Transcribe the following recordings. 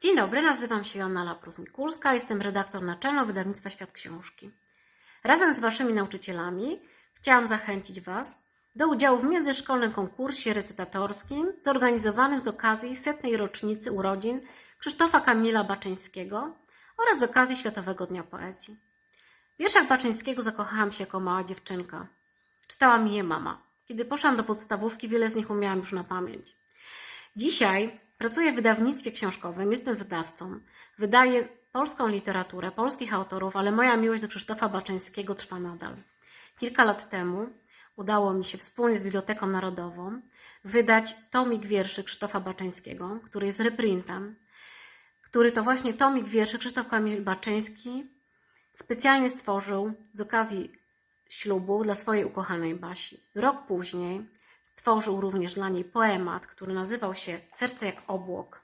Dzień dobry, nazywam się Joanna Laprus-Mikulska, jestem redaktor naczelną wydawnictwa Świat Książki. Razem z Waszymi nauczycielami chciałam zachęcić Was do udziału w międzyszkolnym konkursie recytatorskim zorganizowanym z okazji setnej rocznicy urodzin Krzysztofa Kamila Baczyńskiego oraz z okazji Światowego Dnia Poezji. W wierszach Baczyńskiego zakochałam się jako mała dziewczynka. Czytała mi je mama. Kiedy poszłam do podstawówki, wiele z nich umiałam już na pamięć. Dzisiaj pracuję w wydawnictwie książkowym, jestem wydawcą. Wydaję polską literaturę, polskich autorów, ale moja miłość do Krzysztofa Baczyńskiego trwa nadal. Kilka lat temu udało mi się wspólnie z Biblioteką Narodową wydać tomik wierszy Krzysztofa Baczyńskiego, który jest reprintem, który to właśnie tomik wierszy Krzysztof Kamil Baczyński specjalnie stworzył z okazji ślubu dla swojej ukochanej Basi. Rok później stworzył również dla niej poemat, który nazywał się Serce jak obłok.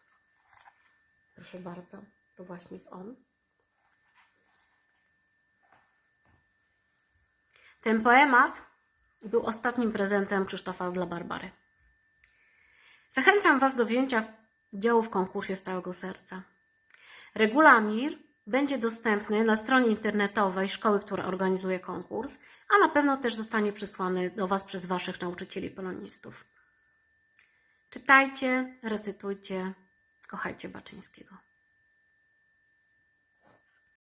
Proszę bardzo, to właśnie jest on. Ten poemat był ostatnim prezentem Krzysztofa dla Barbary. Zachęcam Was do wzięcia udziału w konkursie z całego serca. Regulamin będzie dostępny na stronie internetowej szkoły, która organizuje konkurs, a na pewno też zostanie przysłany do Was przez Waszych nauczycieli polonistów. Czytajcie, recytujcie, kochajcie Baczyńskiego.